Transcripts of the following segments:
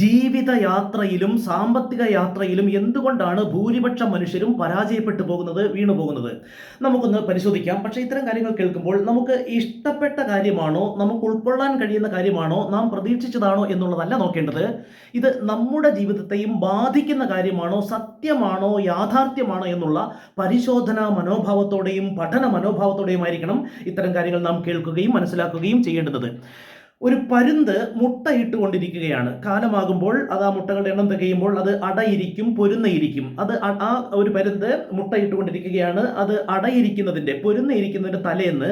ജീവിതയാത്രയിലും സാമ്പത്തിക യാത്രയിലും എന്തുകൊണ്ടാണ് ഭൂരിപക്ഷം മനുഷ്യരും പരാജയപ്പെട്ടു പോകുന്നത് വീണു പോകുന്നത്? നമുക്കൊന്ന് പരിശോധിക്കാം. പക്ഷേ ഇത്തരം കാര്യങ്ങൾ കേൾക്കുമ്പോൾ നമുക്ക് ഇഷ്ടപ്പെട്ട കാര്യമാണോ നമുക്ക് ഉൾക്കൊള്ളാൻ കഴിയുന്ന കാര്യമാണോ നാം പ്രതീക്ഷിച്ചതാണോ എന്നുള്ളതല്ല നോക്കേണ്ടത്. ഇത് നമ്മുടെ ജീവിതത്തെയും ബാധിക്കുന്ന കാര്യമാണോ സത്യമാണോ യാഥാർത്ഥ്യമാണോ എന്നുള്ള പരിശോധനാ മനോഭാവത്തോടെയും പഠന മനോഭാവത്തോടെയും ആയിരിക്കണം ഇത്തരം കാര്യങ്ങൾ നാം കേൾക്കുകയും മനസ്സിലാക്കുകയും ചെയ്യേണ്ടത്. ഒരു പരുന്ത് മുട്ടയിട്ടുകൊണ്ടിരിക്കുകയാണ് കാലമാകുമ്പോൾ അത് ആ മുട്ടകളുടെ എണ്ണം തികയുമ്പോൾ അത് അടയിരിക്കും പൊരുന്നയിരിക്കും. അത് ആ ഒരു പരുന്ത് മുട്ടയിട്ടുകൊണ്ടിരിക്കുകയാണ് അത് അടയിരിക്കുന്നതിന്റെ പൊരുന്നയിരിക്കുന്നതിന്റെ തലേന്ന്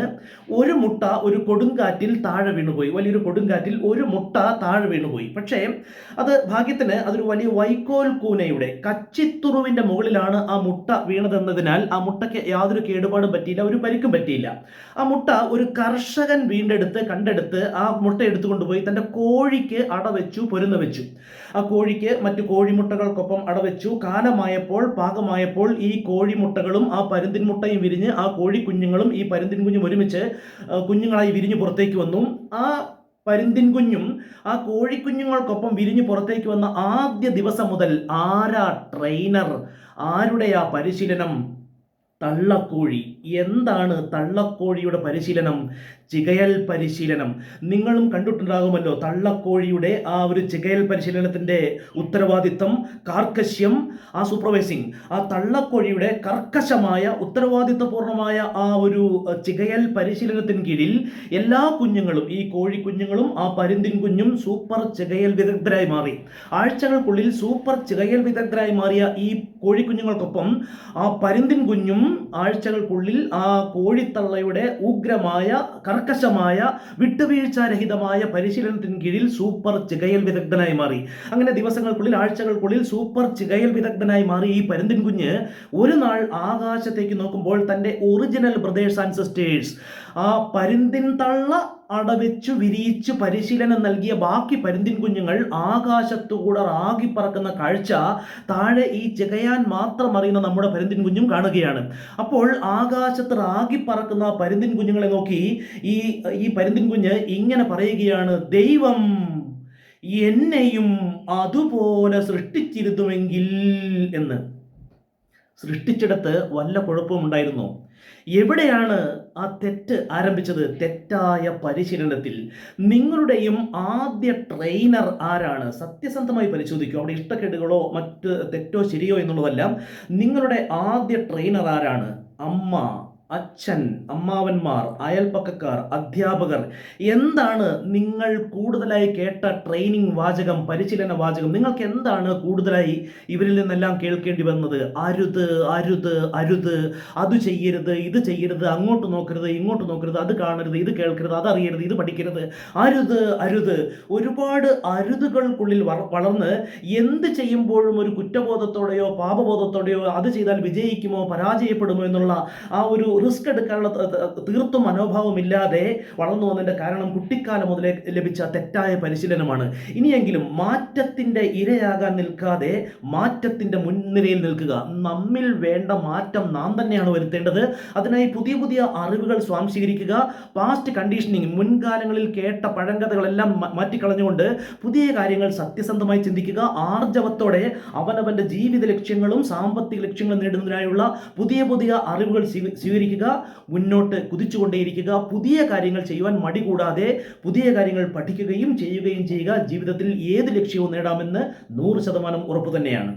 ഒരു മുട്ട ഒരു കൊടുങ്കാറ്റിൽ താഴെ വീണുപോയി. വലിയൊരു കൊടുങ്കാറ്റിൽ ഒരു മുട്ട താഴെ വീണുപോയി. പക്ഷേ അത് ഭാഗ്യത്തിന് അതൊരു വലിയ വൈക്കോൽ കൂനയുടെ കച്ചിത്തുറുവിന്റെ മുകളിലാണ് ആ മുട്ട വീണതെന്നതിനാൽ ആ മുട്ടയ്ക്ക് യാതൊരു കേടുപാടും പറ്റിയില്ല ഒരു പരിക്കും പറ്റിയില്ല. ആ മുട്ട ഒരു കർഷകൻ വീണ്ടെടുത്ത് കണ്ടെടുത്ത് ആ മുട്ട എടുത്തുകൊണ്ടുപോയി തന്റെ കോഴിക്ക് അടവെച്ചു പൊരുന്ന വെച്ചു. ആ കോഴിക്ക് മറ്റു കോഴിമുട്ടകൾക്കൊപ്പം അടവെച്ചു കാലമായപ്പോൾ പാകമായപ്പോൾ ഈ കോഴിമുട്ടകളും ആ പരുന്തിൻ മുട്ടയും വിരിഞ്ഞ് ആ കോഴിക്കുഞ്ഞുങ്ങളും ഈ പരുന്തിൻ കുഞ്ഞും ഒരുമിച്ച് കുഞ്ഞുങ്ങളായി വിരിഞ്ഞ് പുറത്തേക്ക് വന്നു. ആ പരുന്തിൻ കുഞ്ഞും ആ കോഴിക്കുഞ്ഞുങ്ങൾക്കൊപ്പം വിരിഞ്ഞ് പുറത്തേക്ക് വന്ന ആദ്യ ദിവസം മുതൽ ആരാ ട്രെയിനർ ആരുടെ ആ പരിശീലനം? തള്ളക്കോഴി. എന്താണ് തള്ളക്കോഴിയുടെ പരിശീലനം? ചികയൽ പരിശീലനം. നിങ്ങളും കണ്ടിട്ടുണ്ടാകുമല്ലോ തള്ളക്കോഴിയുടെ ആ ഒരു ചികയൽ പരിശീലനത്തിന്റെ ഉത്തരവാദിത്തം കാർക്കശ്യം ആ സൂപ്പർവൈസിങ് ആ തള്ളക്കോഴിയുടെ കർക്കശമായ ഉത്തരവാദിത്വപൂർണമായ ആ ഒരു ചികയൽ പരിശീലനത്തിന് കീഴിൽ എല്ലാ കുഞ്ഞുങ്ങളും ഈ കോഴി കുഞ്ഞുങ്ങളും ആ പരിന്തിൻ കുഞ്ഞും സൂപ്പർ ചികയൽ വിദഗ്ധരായി മാറി. ആഴ്ചകൾക്കുള്ളിൽ സൂപ്പർ ചികയൽ വിദഗ്ധരായി മാറിയ ഈ കോഴിക്കുഞ്ഞുങ്ങൾക്കൊപ്പം ആ പരിന്തിൻ കുഞ്ഞും ആഴ്ചകൾക്കുള്ളിൽ ആ കോഴിത്തള്ളയുടെ ഉഗ്രമായ കർക്കശമായ വിട്ടുവീഴ്ചാരഹിതമായ പരിശീലനത്തിന് കീഴിൽ സൂപ്പർ ചികയൽ വിദഗ്ധനായി മാറി. അങ്ങനെ ദിവസങ്ങൾക്കുള്ളിൽ ആഴ്ചകൾക്കുള്ളിൽ സൂപ്പർ ചികയൽ വിദഗ്ധനായി മാറി ഈ പരുന്തിൻ കുഞ്ഞ് ഒരു നാൾ ആകാശത്തേക്ക് നോക്കുമ്പോൾ തന്റെ ഒറിജിനൽ ബ്രദേഴ്സ് ആൻഡ് സിസ്റ്റേഴ്സ് ആ പരുന്തിൻ തള്ള അടവെച്ചു വിരിയിച്ചു പരിശീലനം നൽകിയ ബാക്കി പരുന്തിൻ കുഞ്ഞുങ്ങൾ ആകാശത്തുകൂടെ ആകി പറക്കുന്ന കാഴ്ച താഴെ ഈ ചികയാൻ മാത്രം അറിയുന്ന നമ്മുടെ പരുന്തിൻ കുഞ്ഞും കാണുകയാണ്. അപ്പോൾ ആകാശത്ത് ആകി പറക്കുന്ന പരുന്തിൻ കുഞ്ഞുങ്ങളെ നോക്കി ഈ ഈ പരുന്തിൻ കുഞ്ഞ് ഇങ്ങനെ പറയുകയാണ് ദൈവം എന്നെയും അതുപോലെ സൃഷ്ടിച്ചിരുന്നുവെങ്കിൽ എന്ന്. സൃഷ്ടിച്ചിടത്ത് വല്ല കുഴപ്പവും ഉണ്ടായിരുന്നോ? എവിടെയാണ് ആ തെറ്റ് ആരംഭിച്ചത്? തെറ്റായ പരിശീലനത്തിൽ. നിങ്ങളുടെയും ആദ്യ ട്രെയിനർ ആരാണ്? സത്യസന്ധമായി പരിശോധിക്കുക അവിടെ ഇഷ്ടക്കേടുകളോ മറ്റ് തെറ്റോ ശരിയോ എന്നുള്ളതെല്ലാം നിങ്ങളുടെ ആദ്യ ട്രെയിനർ ആരാണ്? അമ്മ അച്ഛൻ അമ്മാവന്മാർ അയൽപ്പക്കക്കാർ അധ്യാപകർ എന്താണ് നിങ്ങൾ കൂടുതലായി കേട്ട ട്രെയിനിങ് വാചകം പരിശീലന വാചകം? നിങ്ങൾക്ക് എന്താണ് കൂടുതലായി ഇവരിൽ നിന്നെല്ലാം കേൾക്കേണ്ടി വന്നത്? അരുത് അരുത് അരുത്. അത് ചെയ്യരുത് ഇത് ചെയ്യരുത് അങ്ങോട്ട് നോക്കരുത് ഇങ്ങോട്ട് നോക്കരുത് അത് കാണരുത് ഇത് കേൾക്കരുത് അത് അറിയരുത് ഇത് പഠിക്കരുത്. അരുത് അരുത്. ഒരുപാട് അരുതുകൾക്കുള്ളിൽ വളർന്ന് എന്ത് ചെയ്യുമ്പോഴും ഒരു കുറ്റബോധത്തോടെയോ പാപബോധത്തോടെയോ അത് ചെയ്താൽ വിജയിക്കുമോ പരാജയപ്പെടുമോ എന്നുള്ള ആ ഒരു റിസ്ക് എടുക്കാനുള്ള തീർത്തും മനോഭാവമില്ലാതെ വളർന്നു വന്നതിന്റെ കാരണം കുട്ടിക്കാലം മുതലേ ലഭിച്ച തെറ്റായ പരിശീലനമാണ്. ഇനിയെങ്കിലും മാറ്റത്തിന്റെ ഇരയാകാൻ നിൽക്കാതെ മാറ്റത്തിന്റെ മുൻനിരയിൽ നിൽക്കുക. നമ്മിൽ വേണ്ട മാറ്റം നാം തന്നെയാണ് വരുത്തേണ്ടത്. അതിനായി പുതിയ പുതിയ അറിവുകൾ സ്വാംശീകരിക്കുക. പാസ്റ്റ് കണ്ടീഷനിങ് മുൻകാലങ്ങളിൽ കേട്ട പഴങ്കഥകളെല്ലാം മാറ്റിക്കളഞ്ഞുകൊണ്ട് പുതിയ കാര്യങ്ങൾ സത്യസന്ധമായി ചിന്തിക്കുക. ആർജവത്തോടെ അവനവന്റെ ജീവിത ലക്ഷ്യങ്ങളും സാമ്പത്തിക ലക്ഷ്യങ്ങളും നേടുന്നതിനായുള്ള പുതിയ പുതിയ അറിവുകൾ സ്വീ- സ്വീകരിക്കുക മുന്നോട്ട് കുതിച്ചുകൊണ്ടേയിരിക്കുക പുതിയ കാര്യങ്ങൾ ചെയ്യുവാൻ മടി കൂടാതെ പുതിയ കാര്യങ്ങൾ പഠിക്കുകയും ചെയ്യുകയും ചെയ്യുക ജീവിതത്തിൽ ഏത് ലക്ഷ്യവും നേടാമെന്ന് നൂറ് ശതമാനം ഉറപ്പ് തന്നെയാണ്